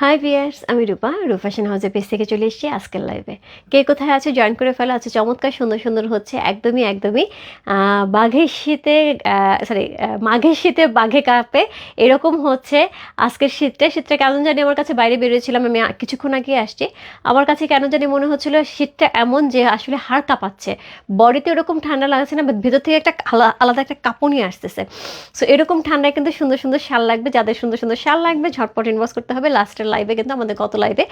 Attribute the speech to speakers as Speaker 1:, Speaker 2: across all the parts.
Speaker 1: High viewers আমি রূপা রূপাসন হাউসের page থেকে চলে এসেছি আজকের লাইভে কে কোথায় আছে জয়েন করে ফেলা। আছে চমৎকার, সুন্দর সুন্দর হচ্ছে, একদমই একদমই। বাঘের শীতে সরি মাঘের শীতে বাঘে কাঁপে। এরকম হচ্ছে আজকের শীতটা। শীতটা কেমন জানি আমার কাছে বাইরে বেরিয়েছিলাম, আমি কিছুক্ষণ আগে আসছি। আমার কাছে কেন জানি মনে হচ্ছিল শীতটা এমন যে আসলে হাড় কাঁপাচ্ছে। বডিতে ওরকম ঠান্ডা লাগছে না ভিতর থেকে একটা আলা- আলাদা একটা কাঁপুনি আসতেছে। সো এরকম ঠান্ডায় কিন্তু সুন্দর সুন্দর শাল লাগবে। যাদের সুন্দর সুন্দর শাল লাগবে, ঝটপট ইনভেস্ট করতে হবে লাস্টের লাইভে কিন্তু আমাদের গত লাইভে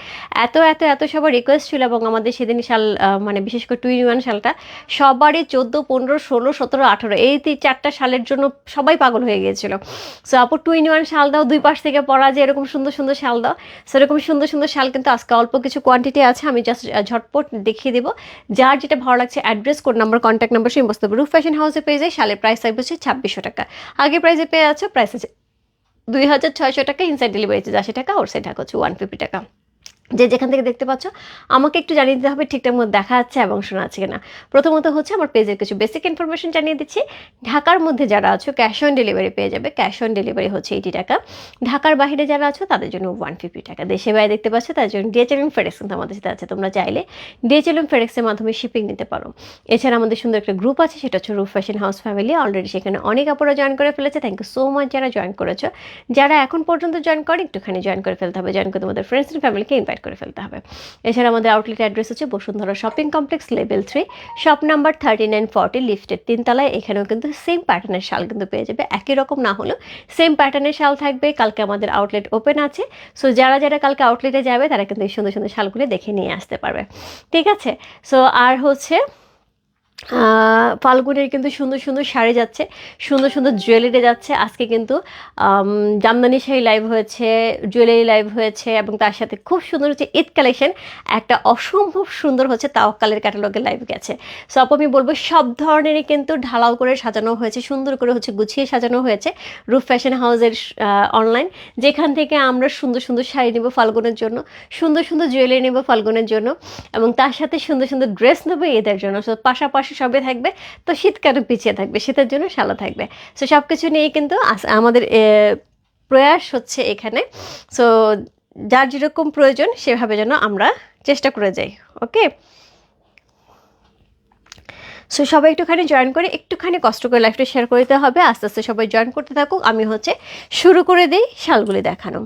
Speaker 1: এত এত এত সবার রিকোয়েস্ট ছিল এবং আমাদের সেদিন শাল মানে বিশেষ করে টু ওয়ান শালটা সবারই চোদ্দ, পনেরো, ষোলো, সতেরো, আঠেরো এই তিন, চারটা শালের জন্য সবাই পাগল হয়ে গিয়েছিল। সো আপু টু ওয়ান শাল দাও, দুই পাশ থেকে পরা যে এরকম সুন্দর সুন্দর শাল দাও। সেরকম সুন্দর সুন্দর শাল কিন্তু আজকে অল্প কিছু কোয়ান্টিটি আছে, আমি জাস্ট ঝটপট দেখিয়ে দেবো। যার যেটা ভালো লাগছে address code number contact number সেই বসতে হবে রুফ ফ্যাশন হাউসে পেয়ে যায় শালের প্রাইস থাকবে হচ্ছে ছাব্বিশশো টাকা। আগে প্রাইসে পেয়ে আছো প্রাইস আছে দুই হাজার ছয়শো টাকা ইনসাইড ডেলিভারি চার্জ আশি টাকা আউটসাইড ঢাকা হচ্ছে ওয়ান ফিফটি টাকা। যে যেখান থেকে দেখতে পাচ্ছ, আমাকে একটু জানিয়ে দিতে হবে ঠিকঠাক মতো দেখা যাচ্ছে এবং শোনা যাচ্ছে কিনা। প্রথমত হচ্ছে আমার পেজের কিছু বেসিক ইনফরমেশন জানিয়ে দিচ্ছি। ঢাকার মধ্যে যারা আছো ক্যাশ অন ডেলিভারি পেয়ে যাবে। ক্যাশ অন ডেলিভারি হচ্ছে এইটি টাকা। ঢাকার বাইরে যারা আছো, তাদের জন্য ওয়ান ফিফটি টাকা। দেশে বাইরে দেখতে পাচ্ছ তার জন্য ডিএচএলএম ফেডেক্স কিন্তু আমাদের সাথে আছে। তোমরা চাইলে ডিএচএলএম ফেডেক্সের মাধ্যমে শিপিং নিতে পারো। এছাড়া আমাদের সুন্দর একটা গ্রুপ আছে, সেটা হচ্ছে Roof Fashion House family already সেখানে অনেক আপুরা জয়েন করে ফেলেছে। থ্যাংক ইউ সো মাচ যারা জয়েন করেছ। যারা এখন পর্যন্ত জয়েন করে একটুখানি জয়েন করে ফেলতে হবে। জয়েন করে তোমাদের ফ্রেন্ডস অ্যান্ড ফ্যামিলিকে ইনভাইট করে ফেলতে হবে। এছাড়া আমাদের আউটলেট অ্যাড্রেস হচ্ছে Bashundhara shopping complex level three shop number thirty nine forty লিফটের তিনতলায়। এখানেও কিন্তু সেম প্যাটার্নের শাল কিন্তু পেয়ে যাবে। একই রকম না হলেও সেম প্যাটার্নের শাল থাকবে। কালকে আমাদের আউটলেট ওপেন আছে। সো যারা যারা কালকে আউটলেটে যাবে, তারা কিন্তু এই সুন্দর সুন্দর শালগুলি দেখে নিয়ে আসতে পারবে। ঠিক আছে? সো আর হচ্ছে ফাল্গুনের কিন্তু সুন্দর সুন্দর শাড়ি যাচ্ছে, সুন্দর সুন্দর জুয়েলারি যাচ্ছে। আজকে কিন্তু জামদানি শাড়ি লাইভ হয়েছে জুয়েলারি লাইভ হয়েছে এবং তার সাথে খুব সুন্দর হচ্ছে ঈদ কালেকশন একটা অসম্ভব সুন্দর হচ্ছে তাওয়াক্কালের ক্যাটালগের লাইভ গেছে। সো আমি বলব সব ধরনেরই কিন্তু ঢালাও করে সাজানো হয়েছে, সুন্দর করে হচ্ছে গুছিয়ে সাজানো হয়েছে রুফ ফ্যাশন হাউসের অনলাইন যেখান থেকে আমরা সুন্দর সুন্দর শাড়ি নেব ফাল্গুনের জন্য, সুন্দর সুন্দর জুয়েলারি নেব ফাল্গুনের জন্য এবং তার সাথে সুন্দর সুন্দর ড্রেস নেব এদের জন্য। সো পাশাপাশি সবে থাকবে তো শীত কেন পিছিয়ে থাকবে, শীতের জন্য শালো থাকবে। সো সব কিছু নিয়ে কিন্তু আমাদের প্রয়াস হচ্ছে এখানে। সো যার যেরকম প্রয়োজন, সেভাবে যেন আমরা চেষ্টা করে যাই, ওকে? সো সবাই একটুখানি জয়েন করে, একটুখানি কষ্ট করে লাইফটা শেয়ার করে দিতে হবে। আস্তে আস্তে সবাই জয়েন করতে থাকুক। আমি হচ্ছে শুরু করে দিই শালগুলি দেখানো।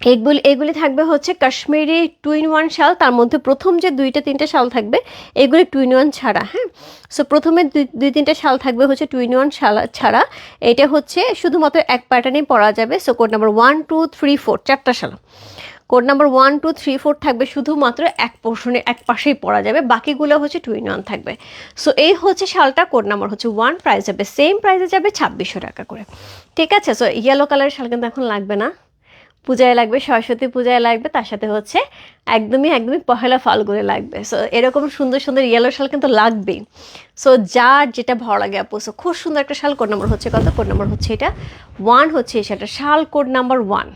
Speaker 1: এগুলি এগুলি থাকবে হচ্ছে কাশ্মীরি টু ইন ওয়ান শাল, তার মধ্যে প্রথম যে দুইটা তিনটে শাল থাকবে, এগুলি টু ইন ওয়ান ছাড়া হ্যাঁ? সো প্রথমে দুই দুই তিনটে শাল থাকবে হচ্ছে টু ইন ওয়ান শাল ছাড়া। এটা হচ্ছে শুধুমাত্র এক প্যাটার্নেই পরা যাবে so code number one two three four চারটা শাল। Code number one two three four থাকবে শুধুমাত্র এক পোর্শনে এক পাশেই পরা যাবে, বাকিগুলো হচ্ছে টু ইন ওয়ান থাকবে। সো এই হচ্ছে শালটা কোড নাম্বার হচ্ছে ওয়ান প্রাইস যাবে সেম প্রাইসে যাবে ছাব্বিশশো টাকা করে। ঠিক আছে? সো ইয়েলো কালারের শাল কিন্তু এখন লাগবে না। পূজায় লাগবে, সরস্বতী পূজায় লাগবে, তার সাথে হচ্ছে একদমই একদমই পহেলা ফাল্গুনে লাগবে। সো এরকম সুন্দর সুন্দর ইয়েলো শাল কিন্তু লাগবেই। সো যার যেটা ভালো লাগে, আপু। সো খুব সুন্দর একটা শাল কোড নাম্বার হচ্ছে কত? কোড নাম্বার হচ্ছে এটা ওয়ান হচ্ছে শালটা শাল কোড নাম্বার ওয়ান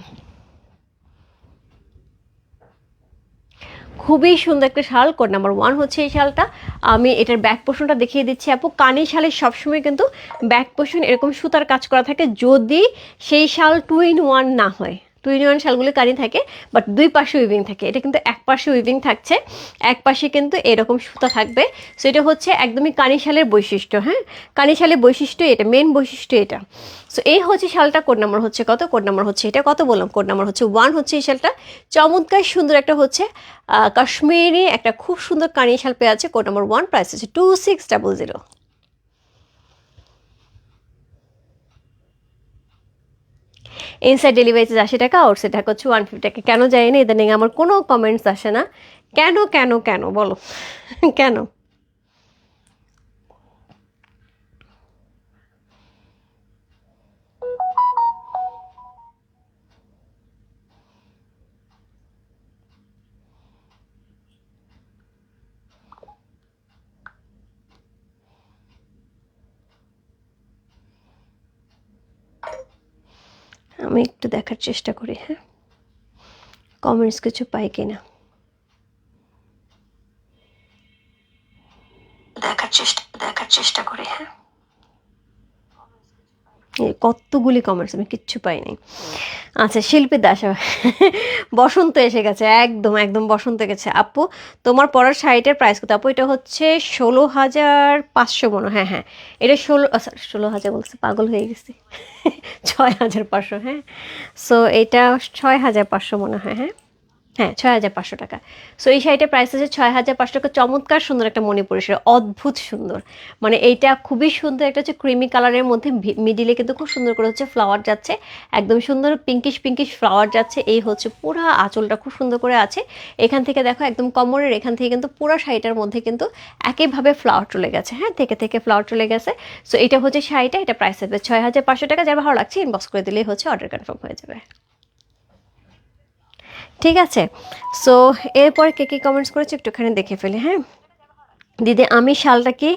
Speaker 1: খুবই সুন্দর একটা শাল কোড নাম্বার ওয়ান হচ্ছে এই শালটা। আমি এটার ব্যাক পোষণটা দেখিয়ে দিচ্ছি, আপু। কানি শালের সবসময় কিন্তু ব্যাক পোষণ এরকম সুতার কাজ করা থাকে, যদি সেই শাল টু ইন ওয়ান না হয়। টু ইন শালগুলি কানি থাকে বাট দুই পাশে উইভিং থাকে। এটা কিন্তু এক পাশে উইভিং থাকছে, এক পাশে কিন্তু এরকম সুতা থাকবে। সো এটা হচ্ছে একদমই কানি শালের বৈশিষ্ট্য হ্যাঁ? কানি শালের বৈশিষ্ট্য এটা মেন বৈশিষ্ট্য এটা। সো এই হচ্ছে শালটা কোড নাম্বার হচ্ছে কত? কোড নাম্বার হচ্ছে এটা কত বললাম? কোড নাম্বার হচ্ছে ওয়ান হচ্ছে এই শালটা। চমৎকার সুন্দর একটা হচ্ছে কাশ্মীরি একটা খুব সুন্দর কানি শাল পেয়ে আছে কোড নাম্বার ওয়ান প্রাইস হচ্ছে two six double zero inside delivery আশি টাকা আউটসাইড টাকা হচ্ছে ওয়ান ফিফটি টাকা। কেন যায়নি ইদানিং আমার কোনো কমেন্টস আসে না। কেন কেন কেন, বলো। কেন? আমি একটু দেখার চেষ্টা করি হ্যাঁ? কমেন্টস কিছু পাই কিনা? কতগুলি কমেন্টস আমি কিচ্ছু পাইনি আচ্ছা শিল্পী দাস, বসন্ত এসে গেছে, একদম একদম বসন্ত গেছে। আপু, তোমার পড়ার শাড়িটার প্রাইস কত? আপু, এটা হচ্ছে ষোলো হাজার পাঁচশো মনে হ্যাঁ হ্যাঁ এটা ষোলো ষোলো হাজার বলছে, পাগল হয়ে গেছে। ছয় হাজার পাঁচশো হ্যাঁ। সো এটা ছয় হাজার পাঁচশো মনে হয় হ্যাঁ। হ্যাঁ ছয় হাজার পাঁচশো টাকা। সো এই শাড়িটার প্রাইস আছে ছয় হাজার পাঁচশো টাকা। চমৎকার সুন্দর একটা মণিপুরি শাড়ি। অদ্ভুত সুন্দর। মানে এইটা খুবই সুন্দর একটা হচ্ছে ক্রিমি কালারের মধ্যে মিডিলে কিন্তু খুব সুন্দর করে হচ্ছে ফ্লাওয়ার যাচ্ছে। একদম সুন্দর পিঙ্কিশ পিঙ্কিশ ফ্লাওয়ার যাচ্ছে। এই হচ্ছে পুরা আঁচলটা খুব সুন্দর করে আছে। এখান থেকে দেখো একদম কমরের এখান থেকে কিন্তু পুরো শাড়িটার মধ্যে কিন্তু একইভাবে ফ্লাওয়ার চলে গেছে। হ্যাঁ থেকে থেকে ফ্লাওয়ার চলে গেছে। সো এটা হচ্ছে শাড়িটা। এটা প্রাইস হবে ছয় হাজার পাঁচশো টাকা। যার ভালো লাগছে ইনবক্স করে দিলেই হচ্ছে অর্ডার কনফার্ম হয়ে যাবে। ঠিক আছে? সো এরপর কে কী কমেন্টস করেছে একটুখানি দেখে ফেলি হ্যাঁ? দিদি, আমি শালটা কি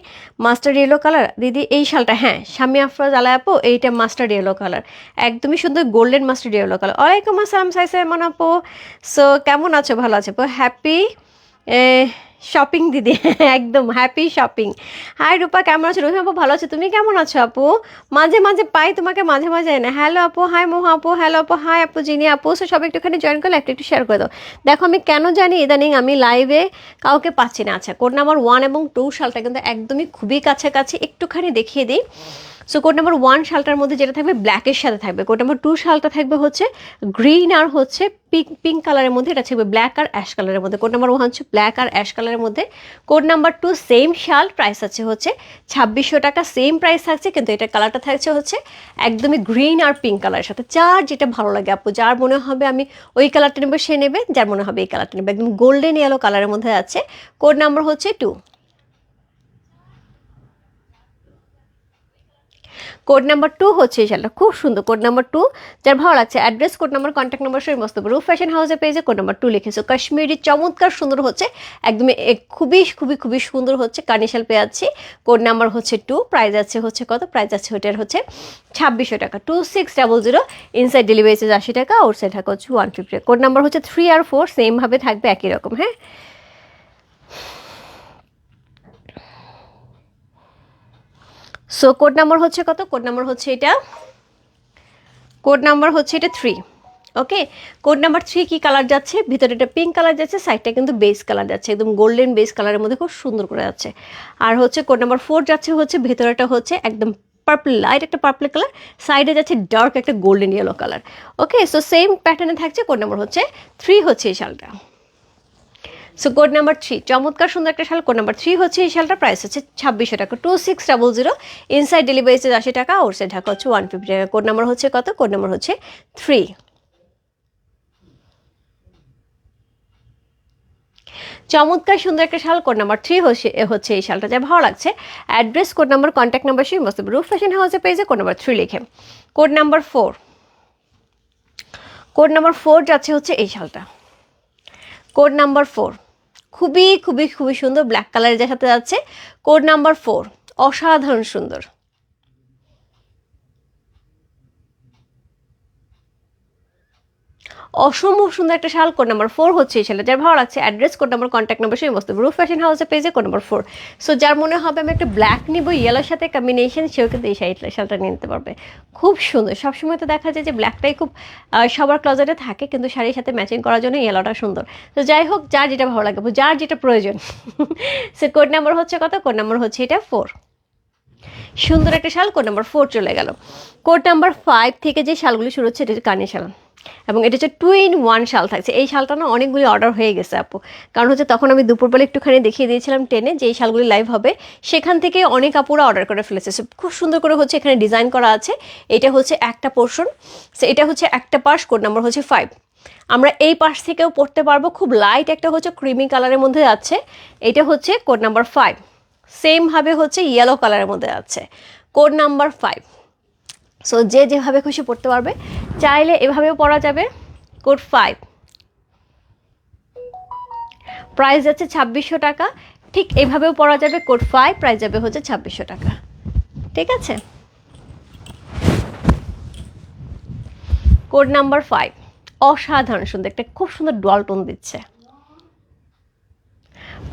Speaker 1: মাস্টার ইয়েলো কালার দিদি, এই শালটা হ্যাঁ স্বামী আফরোজ আলায়াপো এইটা মাস্টার ইয়েলো কালার একদমই সুন্দর গোল্ডেন মাস্টার ইয়েলো কালার ওয়ালাইকুম আসসালাম সাইসে সাইমন আপু। সো কেমন আছো? ভালো আছো হ্যাপি শপিং দিদি। একদম হ্যাপি শপিং হাই রূপা, কেমন আছো? রুহি আপু, ভালো আছো? তুমি কেমন আছো আপু? মাঝে মাঝে পাই, তোমাকে মাঝে মাঝে এনে। হ্যালো আপু হাই মোহা আপু হ্যালো আপু হাই আপু, জিনি আপু। সো সব একটুখানি জয়েন করলে, একটু একটু শেয়ার করে দাও। দেখো, আমি কেন জানি ইদানিং আমি লাইভে কাউকে পাচ্ছি না। আচ্ছা কোড নাম্বার ওয়ান এবং টু সালটা কিন্তু একদমই খুবই কাছাকাছি। একটুখানি দেখিয়ে দিই। সো কোড নাম্বার ওয়ান শালটার মধ্যে যেটা থাকবে ব্ল্যাকের সাথে থাকবে। কোড নাম্বার টু শালটা থাকবে হচ্ছে গ্রিন আর হচ্ছে পিঙ্ক পিঙ্ক কালারের মধ্যে এটা থাকবে ব্ল্যাক আর অ্যাশ কালারের মধ্যে। কোড নাম্বার ওয়ান হচ্ছে ব্ল্যাক আর অ্যাশ কালারের মধ্যে। কোড নাম্বার টু সেম শাল প্রাইস আছে হচ্ছে ছাব্বিশশো টাকা সেম প্রাইস থাকছে, কিন্তু এটা কালারটা থাকছে হচ্ছে একদমই গ্রিন আর পিঙ্ক কালারের সাথে। যার যেটা ভালো লাগে আপু, যার মনে হবে আমি ওই কালারটা নেব, সে নেবে, যার মনে হবে এই কালারটা নেবে। একদম গোল্ডেন ইয়েলো কালারের মধ্যে আছে। কোড নাম্বার হচ্ছে টু কোড নাম্বার টু হচ্ছে এই শালটা খুব সুন্দর কোড নাম্বার টু যার ভালো লাগছে address code number contact number সব মস্ত রুফ ফ্যাশন হাউসে পেয়েছে কোড নাম্বার টু লিখেছো। কাশ্মীরি চমৎকার সুন্দর হচ্ছে। একদমই খুবই খুবই খুবই সুন্দর হচ্ছে। কার্নিশাল পেয়ে যাচ্ছি। কোড নাম্বার হচ্ছে টু প্রাইস আছে হচ্ছে কত? প্রাইস আছে ওটার হচ্ছে ছাব্বিশশো টাকা। Two six double zero inside delivery charge আশি টাকা আউটসাইড টাকা হচ্ছে ওয়ান ফিফটি কোড নাম্বার হচ্ছে থ্রি আর ফোর সেমভাবে থাকবে একই রকম হ্যাঁ? সো কোড নাম্বার হচ্ছে কত? কোড নাম্বার হচ্ছে এটা? কোড নাম্বার হচ্ছে এটা three okay code number three কী কালার যাচ্ছে? ভিতরে এটা পিঙ্ক কালার যাচ্ছে সাইডটা কিন্তু বেস কালার যাচ্ছে, একদম গোল্ডেন বেস কালারের মধ্যে খুব সুন্দর করে যাচ্ছে। আর হচ্ছে কোড নাম্বার ফোর যাচ্ছে হচ্ছে ভেতরেটা হচ্ছে একদম পার্পল লাইট একটা পার্পল কালার সাইডে যাচ্ছে ডার্ক একটা golden yellow colour okay so same প্যাটার্নে থাকছে কোড নাম্বার হচ্ছে থ্রি হচ্ছে এই শালটা সো কোড নাম্বার থ্রি চমৎকার, সুন্দর একটা শাল কোড নাম্বার থ্রি হচ্ছে, এই শালটার প্রাইস হচ্ছে ছাব্বিশশো টাকা। Two six double zero inside delivery charge আশি টাকা ওর আউটসাইড ঢাকা হচ্ছে ওয়ান ফিফটি টাকা। কোড নাম্বার হচ্ছে কত? কোড নাম্বার হচ্ছে থ্রি চমৎকার, সুন্দর একটা শাল কোড নাম্বার থ্রি হচ্ছে হচ্ছে এই শালটা। যা ভালো লাগছে address code number contact number সেই মস্ত রুফ ফ্যাশন হাউসে পেয়েছে কোড নাম্বার থ্রি লিখে। Code number four code number four যাচ্ছে হচ্ছে এই শালটা। কোড নাম্বার ফোর খুবই খুবই খুবই সুন্দর ব্ল্যাক কালারের যার সাথে যাচ্ছে। কোড নাম্বার ফোর অসাধারণ সুন্দর। অসম্ভব সুন্দর একটা শাল কোড নাম্বার ফোর হচ্ছে এই শালটা। যার ভালো লাগছে address code number contact number সেই বস্তু রুফ ফ্যাশন হাউসে পেজে কোড নাম্বার ফোর সো যার মনে হবে আমি একটা ব্ল্যাক নিব ইয়েলোর সাথে কম্বিনেশন সেও কিন্তু এই শাড়ি শালটা নিয়ে নিতে পারবে। খুব সুন্দর। সবসময় তো দেখা যায় যে ব্ল্যাকটাই খুব সবার ক্লজেটে থাকে, কিন্তু শাড়ির সাথে ম্যাচিং করার জন্য ইয়েলোটা সুন্দর। তো যাই হোক, যার যেটা ভালো লাগবে, যার যেটা প্রয়োজন। সে কোড নাম্বার হচ্ছে কত? কোড নাম্বার হচ্ছে এটা ফোর সুন্দর একটা শাল কোড নাম্বার ফোর চলে গেল। কোড নাম্বার ফাইভ থেকে যে শালগুলি শুরু হচ্ছে, এটা কানে শাল। এবং এটা হচ্ছে টু ইন ওয়ান শাল থাকছে। এই শালটা না অনেকগুলি অর্ডার হয়ে গেছে, আপু। কারণ হচ্ছে তখন আমি দুপুরবেলা একটুখানি দেখিয়ে দিয়েছিলাম টেনে যে এই শালগুলি লাইভ হবে। সেখান থেকে অনেক আপুরা অর্ডার করে ফেলেছে। খুব সুন্দর করে হচ্ছে এখানে ডিজাইন করা আছে। এটা হচ্ছে একটা পোর্শন এটা হচ্ছে একটা পার্স কোড নাম্বার হচ্ছে ফাইভ আমরা এই পাশ থেকেও পড়তে পারব। খুব লাইট একটা হচ্ছে ক্রিমি কালারের মধ্যে যাচ্ছে এটা হচ্ছে কোড নাম্বার ফাইভ সেমভাবে হচ্ছে ইয়েলো কালারের মধ্যে যাচ্ছে কোড নাম্বার ফাইভ সো যে যেভাবে খুশি পড়তে পারবে, চাইলে এভাবেও পড়া যাবে। কোড ফাইভ প্রাইস যাচ্ছে ছাব্বিশশো টাকা। ঠিক এভাবেও পড়া যাবে। কোড ফাইভ প্রাইস যাবে হচ্ছে ছাব্বিশশো টাকা। ঠিক আছে? কোড নাম্বার ফাইভ অসাধারণ, সুন্দর। একটা খুব সুন্দর ডল টোন দিচ্ছে।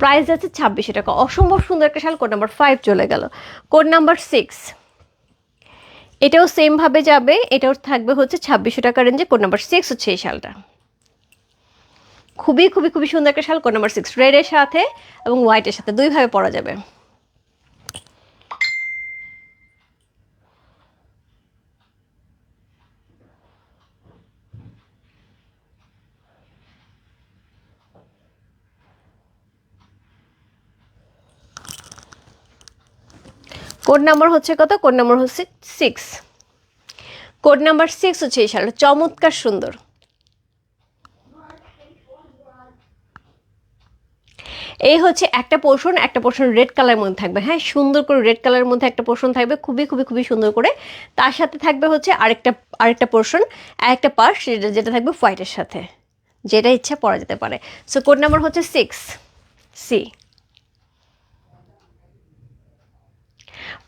Speaker 1: প্রাইস যাচ্ছে ছাব্বিশশো টাকা। অসম্ভব সুন্দর একটা শাল কোড নাম্বার ফাইভ চলে গেল। কোড নাম্বার সিক্স এটাও সেমভাবে যাবে, এটাও থাকবে হচ্ছে ছাব্বিশশো টাকা রেঞ্জে কোড নাম্বার সিক্স হচ্ছে এই শালটা। খুবই খুবই খুবই সুন্দর একটা শাল কোড নাম্বার সিক্স রেডের সাথে এবং হোয়াইটের সাথে, দুইভাবে পরা যাবে। কোড নাম্বার হচ্ছে কত? কোড নাম্বার হচ্ছে সিক্স কোড নাম্বার সিক্স হচ্ছে এই শালটা। চমৎকার সুন্দর। এই হচ্ছে একটা পোর্শন একটা পোর্শন রেড কালারের মধ্যে থাকবে। হ্যাঁ সুন্দর করে রেড কালারের মধ্যে একটা পোর্শন থাকবে। খুবই খুবই খুবই সুন্দর করে। তার সাথে থাকবে হচ্ছে আরেকটা আরেকটা পোর্শন একটা পার্ট যেটা যেটা থাকবে হোয়াইটের সাথে, যেটা ইচ্ছা পরা যেতে পারে। সো কোড নাম্বার হচ্ছে সিক্স সি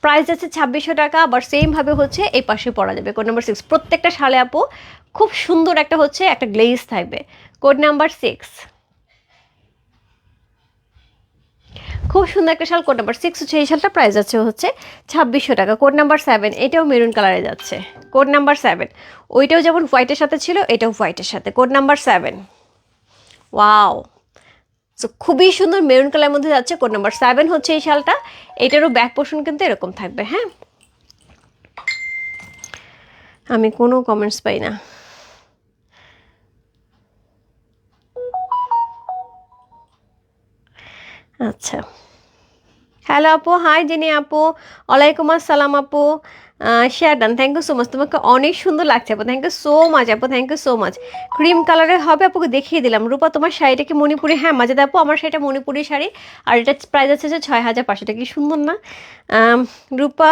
Speaker 1: প্রাইস আছে ছাব্বিশশো টাকা, আবার সেমভাবে হচ্ছে এই পাশে পড়া যাবে। কোড নাম্বার সিক্স প্রত্যেকটা সালে আপু খুব সুন্দর একটা হচ্ছে একটা গ্লেজ থাকবে। কোড নাম্বার সিক্স খুব সুন্দর একটা শাল। কোড নাম্বার সিক্স হচ্ছে, এই শালটা প্রাইস আছে হচ্ছে ছাব্বিশশো টাকা। কোড নাম্বার সেভেন এটাও মেরুন কালারে যাচ্ছে। কোড নাম্বার সেভেন ওইটাও যেমন হোয়াইটের সাথে ছিল, এটাও হোয়াইটের সাথে। Code number seven wow so খুবই সুন্দর মেরুন কালার মধ্যে যাচ্ছে কোড নাম্বার সেভেন হচ্ছে এই শালটা। এটারও ব্যাক পোর্শন কিন্তু এরকম থাকবে হ্যাঁ? আমি কোনো কমেন্টস পাই না। আচ্ছা। হ্যালো আপু হাই জিনি আপু। ওয়ালাইকুম আসসালাম আপু। Share done thank you so much তোমাকে অনেক সুন্দর লাগছে, আপু। থ্যাংক ইউ সো মাচ আপু। Thank you so much cream কালারের হবে, আপুকে দেখিয়ে দিলাম। রূপা, তোমার শাড়িটা কি মণিপুরি? হ্যাঁ মাঝে আপু, আমার শাড়িটা মণিপুরি শাড়ি। আর এটা প্রাইস আছে যে ছয় হাজার পাঁচশো। টাকা কি সুন্দর না? রূপা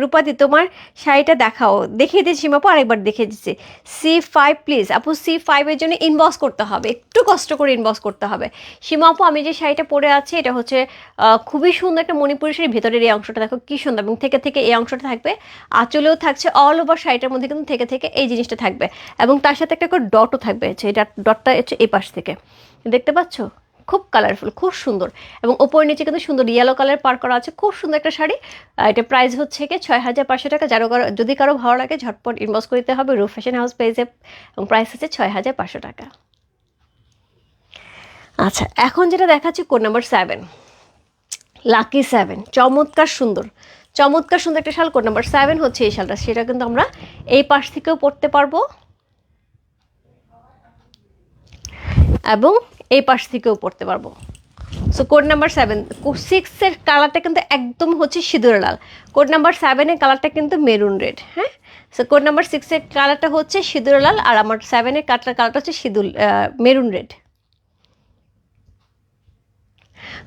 Speaker 1: রূপাদি, তোমার শাড়িটা দেখাও। দেখিয়ে দিচ্ছি আপু আরেকবার দেখিয়ে দিচ্ছি। সি ফাইভ প্লিজ আপু সি ফাইভের জন্য ইনবক্স করতে হবে। একটু কষ্ট করে ইনবক্স করতে হবে। সীমা আপু আমি যে শাড়িটা পরে আছি, এটা হচ্ছে খুবই সুন্দর একটা মণিপুরি শাড়ি। ভেতরের এই অংশটা দেখো, কি সুন্দর। এবং থেকে থেকে এই অংশটা থাকবে, আঁচলেও থাকছে অল ওভার শাড়িটার মধ্যে কিন্তু থেকে থেকে এই জিনিসটা থাকবে। এবং তার সাথে একটা করে ডটও থাকবে এই ডটটা হচ্ছে এই পাশ থেকে। দেখতে পাচ্ছ? খুব কালারফুল খুব সুন্দর। এবং ওপর নিচে কিন্তু সুন্দর ইয়েলো কালার পার করা আছে, খুব সুন্দর একটা শাড়ি। এটা প্রাইস হচ্ছে কি ছয় হাজার পাঁচশো টাকা। কারও যদি কারও ভালো লাগে, ঝটপট ইনভেস্ট করতে হবে রুফ ফ্যাশন হাউস পেজে এবং প্রাইস হচ্ছে ছয় হাজার পাঁচশো টাকা। আচ্ছা এখন যেটা দেখাচ্ছি code number seven lucky seven চমৎকার সুন্দর। চমৎকার সুন্দর একটা শাল কোড নাম্বার সেভেন হচ্ছে এই শালটা। সেটা কিন্তু আমরা এই পাশ থেকেও পড়তে পারব। এবং এই পাশ থেকেও পড়তে পারব। সো কোড নাম্বার সেভেন সিক্সের কালারটা কিন্তু একদম হচ্ছে সিঁদুর লাল। কোড নাম্বার সেভেনের কালারটা কিন্তু মেরুন রেড হ্যাঁ? সো কোড নাম্বার সিক্সের কালারটা হচ্ছে সিঁদুর লাল আর আমার সেভেনের কালারটা কালারটা হচ্ছে সিঁদুর maroon red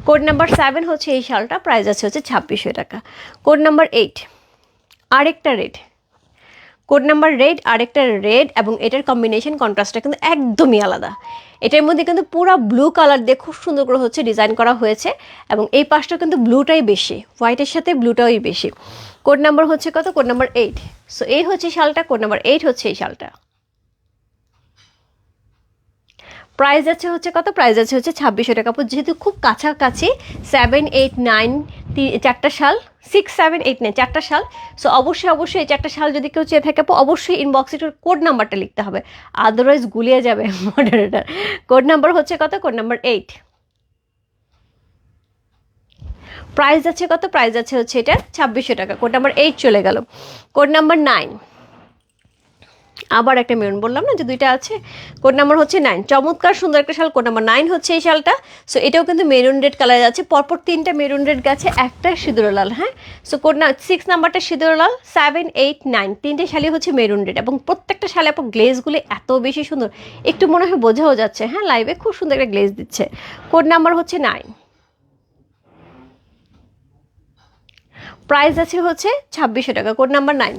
Speaker 1: code number seven হচ্ছে এই শালটা প্রাইস আছে হচ্ছে ছাব্বিশশো টাকা। কোড নাম্বার এইট আরেকটা রেড কোড নাম্বার রেড, আরেকটা রেড এবং এটার কম্বিনেশন কন্ট্রাস্টটা কিন্তু একদমই আলাদা। এটার মধ্যে কিন্তু পুরো ব্লু কালার দিয়ে খুব সুন্দর করে হচ্ছে ডিজাইন করা হয়েছে এবং এই পাশটা কিন্তু ব্লুটাই বেশি হোয়াইটের সাথে ব্লুটাই বেশি। কোড নাম্বার হচ্ছে কত? কোড নাম্বার এইট সো এই হচ্ছে শালটা, কোড নাম্বার এইট হচ্ছে এই শালটা। প্রাইস আছে হচ্ছে কত? প্রাইস আছে হচ্ছে ছাব্বিশশো টাকা। আপু, যেহেতু খুব কাছাকাছি সেভেন এইট নাইন চারটা সাল সিক্স সেভেন এইট নাইন চারটা সাল সো অবশ্যই অবশ্যই এই চারটা সাল যদি কেউ চেয়ে থাকে অবশ্যই ইনবক্সে কোড নাম্বারটা লিখতে হবে। আদারওয়াইজ গুলিয়ে যাবে মডারেটার কোড নাম্বার হচ্ছে কত? কোড নাম্বার এইট প্রাইস আছে কত? প্রাইস আছে হচ্ছে এটা ছাব্বিশশো টাকা। কোড নাম্বার এইট চলে গেল। কোড নাম্বার নাইন আবার একটা মেরুন বললাম না যে দুইটা আছে? কোড নাম্বার হচ্ছে নাইন চমৎকার, সুন্দর একটা শাল। কোড নাম্বার নাইন হচ্ছে এই শালটা। সো এটাও কিন্তু মেরুন রেড কালার আছে। পরপর তিনটা মেরুন রেড গেছে একটা সিঁদুর লাল হ্যাঁ? সো কোড না সিক্স নাম্বারটা সিঁদুর লাল। সেভেন এইট নাইন তিনটে শালি হচ্ছে মেরুন রেড এবং প্রত্যেকটা শালে আপু গ্লেজগুলি এত বেশি সুন্দর। একটু মনে হয় বোঝাও যাচ্ছে হ্যাঁ? লাইভে খুব সুন্দর একটা গ্লেজ দিচ্ছে। কোড নাম্বার হচ্ছে নাইন প্রাইস আছে হচ্ছে ছাব্বিশশো টাকা। কোড নাম্বার নাইন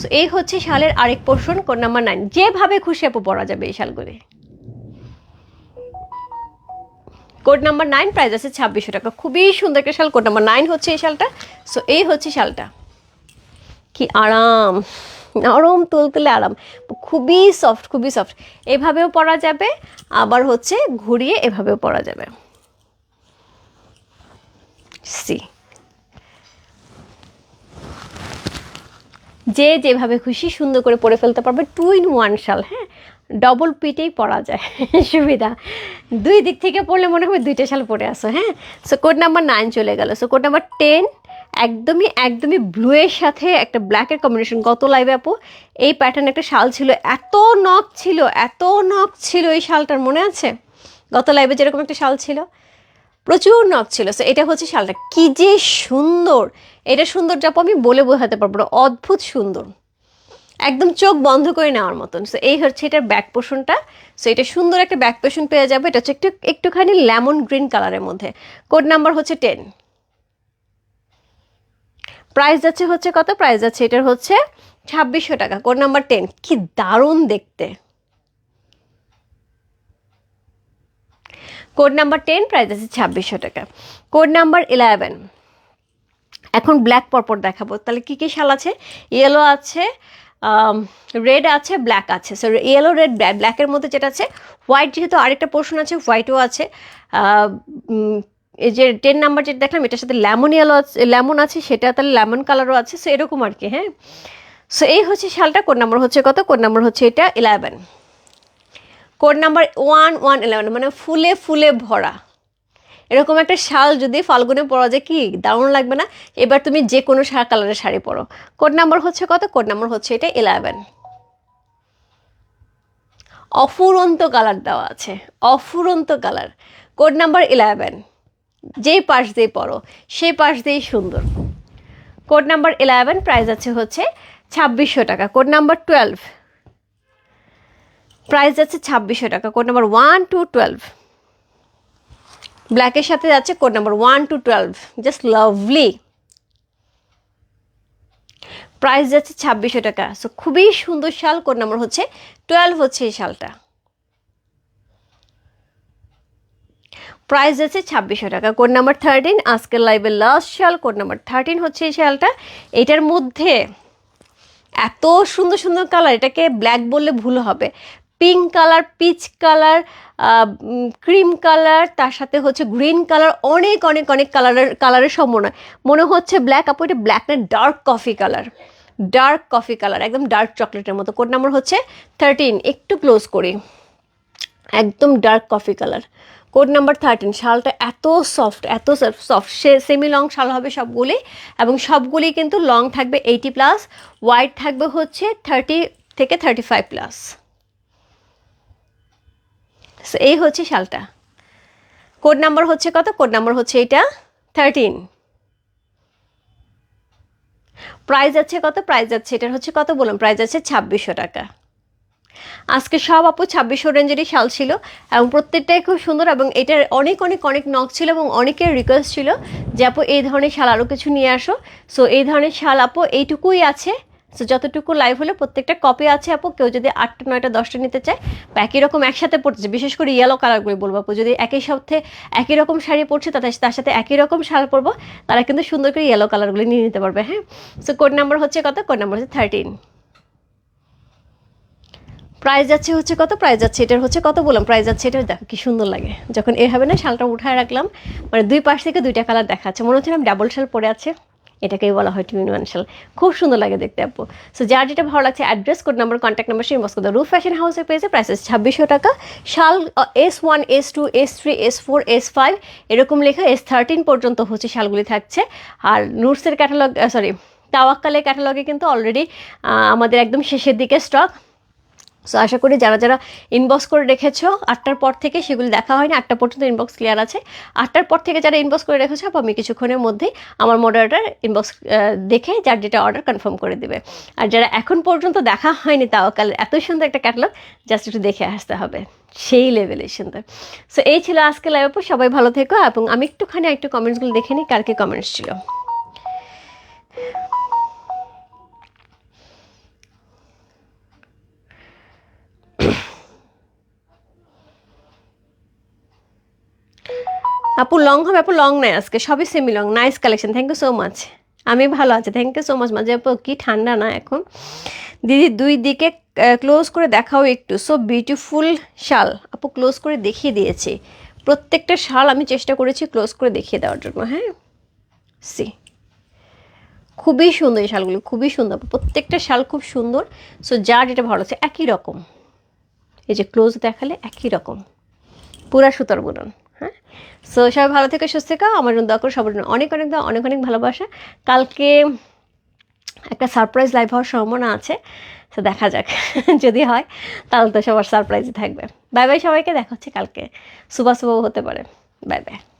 Speaker 1: সো এই হচ্ছে শালের আরেক পোর্শন কোড নাম্বার নাইন যেভাবে খুশি আপু পরা যাবে এই শালগুলি। কোড নাম্বার নাইন প্রাইস আছে ছাব্বিশশো টাকা। খুবই সুন্দর একটা শাল। কোড নাম্বার নাইন হচ্ছে এই শালটা। সো এই হচ্ছে শালটা। কি আরাম। নরম, তুলতুলে আরাম। খুবই সফট খুবই সফট এভাবেও পরা যাবে, আবার হচ্ছে ঘুরিয়ে এভাবেও পরা যাবে। সি যে যেভাবে খুশি সুন্দর করে পরে ফেলতে পারবে টু ইন ওয়ান শাল হ্যাঁ? ডবল পিটেই পরা যায়, সুবিধা। দুই দিক থেকে পড়লে মনে হবে দুইটা শাল পরে আসো হ্যাঁ? সো কোড নাম্বার নাইন চলে গেল। সো কোড নাম্বার টেন একদমই একদমই ব্লুয়ের সাথে একটা ব্ল্যাকের কম্বিনেশন গত লাইভে আপু, এই প্যাটার্ন একটা শাল ছিল। এত নখ ছিল, এত নখ ছিল এই শালটার মনে আছে? গত লাইভে যেরকম একটা শাল ছিল প্রচুর নখ ছিল। সো এটা হচ্ছে শালটা। কি যে সুন্দর। এটা সুন্দর যাপো আমি বলে বোঝাতে পারব না। অদ্ভুত সুন্দর। একদম চোখ বন্ধ করে নেওয়ার মতন। সো এই হচ্ছে এটার ব্যাক পোর্শনটা সো এটা সুন্দর একটা ব্যাক পোর্শন পেয়ে যাবে। এটা হচ্ছে একটু, একটুখানি লেমন গ্রিন কালারের মধ্যে। কোড নাম্বার হচ্ছে টেন প্রাইস যাচ্ছে হচ্ছে কত? প্রাইস যাচ্ছে এটার হচ্ছে ছাব্বিশশো টাকা। কোড নাম্বার টেন কি দারুণ দেখতে। কোড নাম্বার টেন প্রাইস আছে ছাব্বিশশো টাকা। কোড নাম্বার ইলেভেন এখন ব্ল্যাক পরপর দেখাবো। তাহলে কী কী শাল আছে? ইয়েলো আছে রেড আছে ব্ল্যাক আছে। সো ইয়েলো রেড ব্ল্যাকের মধ্যে যেটা আছে হোয়াইট যেহেতু আরেকটা পোর্শন আছে হোয়াইটও আছে। এই যে টেন নাম্বার যেটা দেখলাম, এটার সাথে লেমন ইয়েলো আছে লেমন আছে, সেটা তাহলে লেমন কালারও আছে। সো এরকম আর কি হ্যাঁ? সো এই হচ্ছে শালটা কোড নাম্বার হচ্ছে কত? কোড নাম্বার হচ্ছে এটা eleven code number one one eleven মানে ফুলে ফুলে ভরা। এরকম একটা শাল যদি ফাল্গুনে পরা যায় কি? দারুণ লাগবে না? এবার তুমি যে কোনো কালারের শাড়ি পরো। কোড নাম্বার হচ্ছে কত? কোড নাম্বার হচ্ছে এটা ইলেভেন। অফুরন্ত কালার দেওয়া আছে। অফুরন্ত কালার। Code number eleven. যেই পাশ দিয়ে পড়ো সেই পাশ দিয়েই সুন্দর। কোড নাম্বার ইলেভেন প্রাইস আছে হচ্ছে ছাব্বিশশো টাকা। Code number twelve. প্রাইস আছে ছাব্বিশশো টাকা code number one two twelve ব্ল্যাকের সাথে যাচ্ছে code number one two twelve just lovely price যাচ্ছে ছাব্বিশশো টাকা সো খুবই সুন্দর শাল কোড নাম্বার হচ্ছে টুয়েলভ হচ্ছে এই শালটা। প্রাইস যাচ্ছে ছাব্বিশশো টাকা কোড নাম্বার থার্টিন আজকের লাইভের লাস্ট শাল কোড নাম্বার থার্টিন হচ্ছে এই শালটা। এটার মধ্যে এত সুন্দর সুন্দর কালার এটাকে ব্ল্যাক বললে ভুল হবে। Pink colour, peach colour cream colour, তার সাথে হচ্ছে গ্রিন কালার, অনেক অনেক অনেক কালারের কালারের সমন্বয়। মনে হচ্ছে ব্ল্যাক, আপু, এটা ব্ল্যাক না dark coffee colour? Dark coffee colour, একদম ডার্ক চকলেটের মতো। কোড নাম্বার হচ্ছে থার্টিন, একটু ক্লোজ করি। একদম dark coffee colour. Code number thirteen, শালটা এত সফট এত সফট সে সেমি লং শাল হবে সবগুলি, এবং সবগুলি কিন্তু লং থাকবে এইটি প্লাস, ওয়াইড থাকবে হচ্ছে থার্টি থেকে থার্টি ফাইভ প্লাস। এই হচ্ছে শালটা কোড নাম্বার হচ্ছে কত? কোড নাম্বার হচ্ছে এটা থার্টিন প্রাইস আছে কত? প্রাইস আছে এটার হচ্ছে কত বললাম? প্রাইস আছে ছাব্বিশশো টাকা। আজকে সব আপু ছাব্বিশশো রেঞ্জেরই শাল ছিল এবং প্রত্যেকটাই খুব সুন্দর এবং এটার অনেক অনেক অনেক নখ ছিল এবং অনেকের রিকোয়েস্ট ছিল যে আপু এই ধরনের শাল আরও কিছু নিয়ে আসো। সো এই ধরনের শাল আপু এইটুকুই আছে। সো যতটুকু লাইভ হলে, প্রত্যেকটা কপি আছে আপু। কেউ যদি আটটা, নয়টা, দশটা নিতে চায় বা একই রকম একসাথে পড়ছে। বিশেষ করে ইয়েলো কালারগুলি বলব আপু। যদি একই সাথে একই রকম শাড়ি পরছে তাদের তার সাথে একই রকম শাল পরবো, তারা কিন্তু সুন্দর করে ইয়েলো কালারগুলি নিয়ে নিতে পারবে হ্যাঁ? সো কোড নাম্বার হচ্ছে কত? কোড নাম্বার হচ্ছে থার্টিন প্রাইস যাচ্ছে হচ্ছে কত? প্রাইস যাচ্ছে এটার হচ্ছে কত বললাম? প্রাইস যাচ্ছে এটা দেখো কি সুন্দর লাগে। যখন এভাবে না, শালটা উঠায় রাখলাম মানে দুই পাশ থেকে দুইটা কালার দেখাচ্ছে মনে হচ্ছে আমি ডাবল শাল পরে আছে। এটাকেই বলা হয় টু ইন খুব সুন্দর লাগে দেখতে, আপু। সো যার যেটা ভালো লাগছে address code number contact number সেই মস্কো রুফ ফ্যাশন হাউসে পেয়েছে। প্রাইসেস ছাব্বিশশো টাকা। শাল S one S two S three S four S five এরকম লেখা এস থার্টিন পর্যন্ত হচ্ছে শালগুলি থাকছে। আর নুটসের ক্যাটালগ সরি তাওয়াক্কালের ক্যাটালগে কিন্তু অলরেডি আমাদের একদম শেষের দিকে স্টক সো আশা করি যারা যারা ইনবক্স করে রেখেছো, আটটার পর থেকে সেগুলি দেখা হয়নি, আটটা পর্যন্ত ইনবক্স ক্লিয়ার আছে। আটটার পর থেকে যারা ইনবক্স করে রেখেছো আমি কিছুক্ষণের মধ্যেই আমার মডারেটার ইনবক্স দেখে যার যেটা অর্ডার কনফার্ম করে দেবে। আর যারা এখন পর্যন্ত দেখা হয়নি, তাও কাল এত সুন্দর একটা ক্যাটালগ জাস্ট একটু দেখে আসতে হবে। সেই লেভেলের সুন্দর। সো এই ছিল আজকে লাইভ আপু সবাই ভালো থেকো, এবং আমি একটুখানি একটু কমেন্টসগুলো দেখে নিই, কার কি কমেন্টস ছিল। আপু লং হবে, আপু লং নাই আজকে, সবই semi long nice collection thank you so much আমি ভালো আছি থ্যাংক ইউ সো মাচ মাঝে আপু, কি ঠান্ডা না এখন। দিদি দুই দিকে ক্লোজ করে দেখাও একটু সো বিউটিফুল শাল, আপু ক্লোজ করে দেখিয়ে দিয়েছি। প্রত্যেকটা শাল আমি চেষ্টা করেছি ক্লোজ করে দেখিয়ে দেওয়ার জন্য হ্যাঁ? সি খুবই সুন্দর এই শালগুলো, খুবই সুন্দর প্রত্যেকটা শাল খুব সুন্দর সো যার যেটা ভালো লাগছে, একই রকম। এই যে ক্লোজ দেখালে একই রকম। পুরা সুতার বুনন। হ্যাঁ? সো সবাই ভালো থেকে, সুস্থ থেকো। আমার জন্য দরকার করো, সবার জন্য অনেক অনেক অনেক অনেক ভালোবাসা। কালকে একটা সারপ্রাইজ লাইভ হওয়ার সম্ভাবনা আছে, তো দেখা যাক, যদি হয়, তাহলে তো সবার সারপ্রাইজই থাকবে। বাই বাই সবাইকে, দেখা হচ্ছে কালকে। সুবা সুবাও হতে পারে। Bye bye